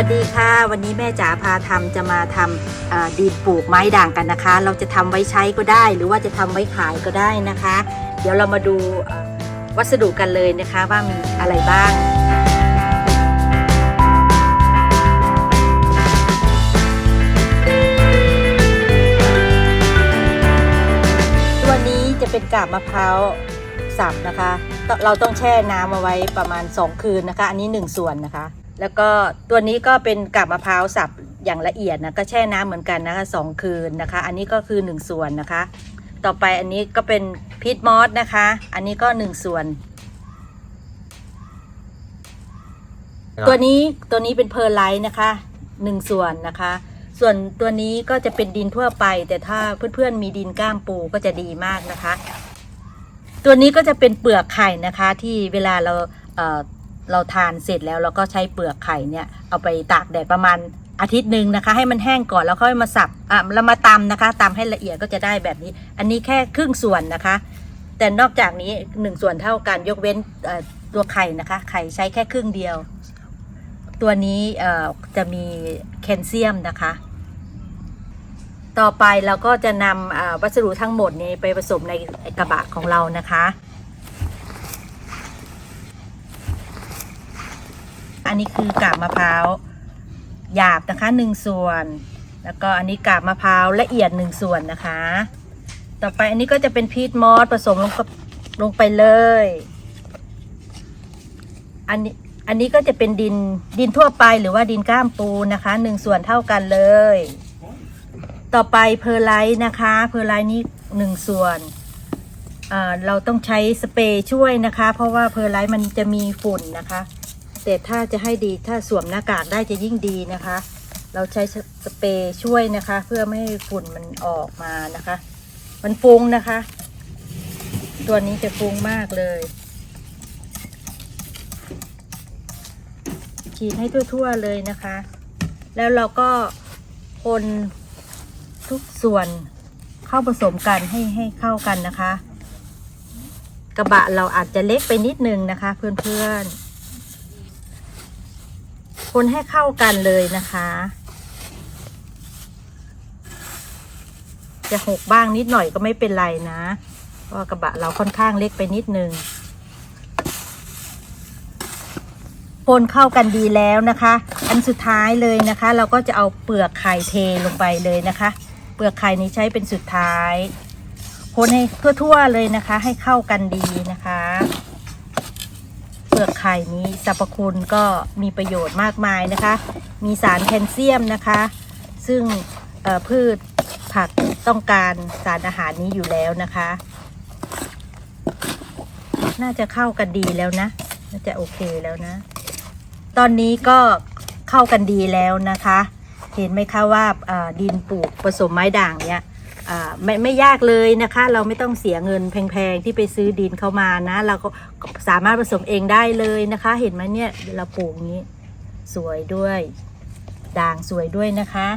วัสดีค่ะ วันนี้แม่จ๋าพาทำจะมาทำดินปลูกไม้ด่างกันนะคะ เราจะทำไว้ใช้ก็ได้ หรือว่าจะทำไว้ขายก็ได้นะคะ เดี๋ยวเรามาดูวัสดุกันเลยนะคะว่ามีอะไรบ้างตัวนี้จะเป็นกาบมะพร้าวสับนะคะ เราต้องแช่น้ำเอาไว้ประมาณ 2 คืนนะคะ อันนี้ 1 ส่วนนะคะ แล้วก็ตัวนี้ก็เป็นกาบมะพร้าวสับอย่างละเอียดนะก็แช่น้ำเหมือนกันนะคะสองคืนนะคะ อันนี้ก็คือ 1 ส่วนนะคะ ต่อไปอันนี้ก็เป็นพีทมอสนะคะ อันนี้ก็ 1 ส่วน ตัวนี้ตัวนี้เป็นเพอร์ไลท์นะคะหนึ่งส่วนนะคะ ส่วนตัวนี้ก็จะเป็นดินทั่วไป แต่ถ้าเพื่อนๆมีดินก้ามปูก็จะดีมากนะคะ ตัวนี้ก็จะเป็นเปลือกไข่นะคะ ที่เวลาเรา เราทานเสร็จแล้วเราก็ใช้เปลือกไข่เนี่ยเอาไปตากแดดประมาณอาทิตย์หนึ่งนะคะ ให้มันแห้งก่อนแล้วค่อยมาสับอะแล้วมาตำนะคะตำให้ละเอียดก็จะได้แบบนี้ อันนี้แค่ครึ่งส่วนนะคะ แต่นอกจากนี้หนึ่งส่วนเท่ากันยกเว้นตัวไข่นะคะไข่ใช้แค่ครึ่งเดียว ตัวนี้จะมีแคลเซียมนะคะ ต่อไปเราก็จะนำวัสดุทั้งหมดนี้ไปผสมในกระบะของเรานะคะ อันนี้คือกาบมะพร้าวหยาบนะคะหนึ่งส่วน แล้วก็อันนี้กาบมะพร้าวละเอียดหนึ่งส่วนนะคะ ต่อไปอันนี้ก็จะเป็นพีทมอสผสมลงกับลงไปเลยอันนี้อันนี้ก็จะเป็นดินดินทั่วไปหรือว่าดินก้ามปูนะคะหนึ่งส่วนเท่ากันเลย ต่อไปเพอร์ไลท์นะคะเพอร์ไลท์นี่หนึ่งส่วนเราต้องใช้สเปรย์ช่วยนะคะ เพราะว่าเพอร์ไลท์มันจะมีฝุ่นนะคะ แต่ถ้าจะให้ดีถ้าสวมหน้ากากได้จะยิ่งดีนะคะ เราใช้สเปรย์ช่วยนะคะ เพื่อไม่ให้ฝุ่นมันออกมานะคะ มันฟุ้งนะคะ ตัวนี้จะฟุ้งมากเลยฉีดให้ทั่วๆเลยนะคะ แล้วเราก็คนทุกส่วนเข้าผสมกันให้ให้เข้ากันนะคะ กระบะเราอาจจะเล็กไปนิดนึงนะคะเพื่อนๆ คนให้เข้ากันเลยนะคะ จะหกบ้างนิดหน่อยก็ไม่เป็นไรนะเพราะกระบะเราค่อนข้างเล็กไปนิดนึงคนเข้ากันดีแล้วนะคะ อันสุดท้ายเลยนะคะ เราก็จะเอาเปลือกไข่เทลงไปเลยนะคะ เปลือกไข่นี้ใช้เป็นสุดท้าย คนให้ทั่วๆเลยนะคะ ให้เข้ากันดีนะคะ ปลือกไข่นี้สรรพคุณก็มีประโยชน์มากมายนะคะ มีสารแคลเซียมนะคะ ซึ่งพืชผักต้องการสารอาหารนี้อยู่แล้วนะคะ น่าจะเข้ากันดีแล้วนะ น่าจะโอเคแล้วนะ ตอนนี้ก็เข้ากันดีแล้วนะคะ เห็นไหมคะว่าอ่าดินปลูกผสมไม้ด่างเนี่ย ไม่ไม่ยากเลยนะคะ เราไม่ต้องเสียเงินแพงๆที่ไปซื้อดินเข้ามานะ เราก็สามารถผสมเองได้เลยนะคะ เห็นไหมเนี่ยเราปลูกอย่างนี้ สวยด้วยด่างสวยด้วยนะคะ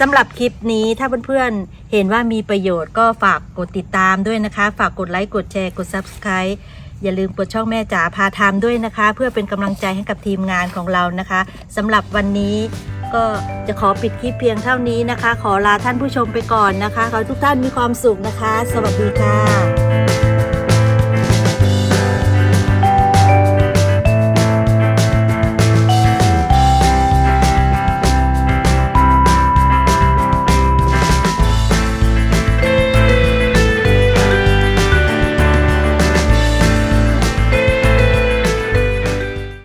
สำหรับคลิปนี้ถ้าเพื่อนๆ เห็นว่ามีประโยชน์ก็ฝากกดติดตามด้วยนะคะ ฝากกดไลค์ กดแชร์ กด Subscribe อย่าลืมกดช่องแม่จ๋าพาทำด้วยนะคะ เพื่อเป็นกำลังใจให้กับทีมงานของเรานะคะสำหรับวันนี้ ก็จะขอปิดคลิปเพียงเท่านี้นะคะ ขอลาท่านผู้ชมไปก่อนนะคะ ขอทุกท่านมีความสุขนะคะ สวัสดีค่ะ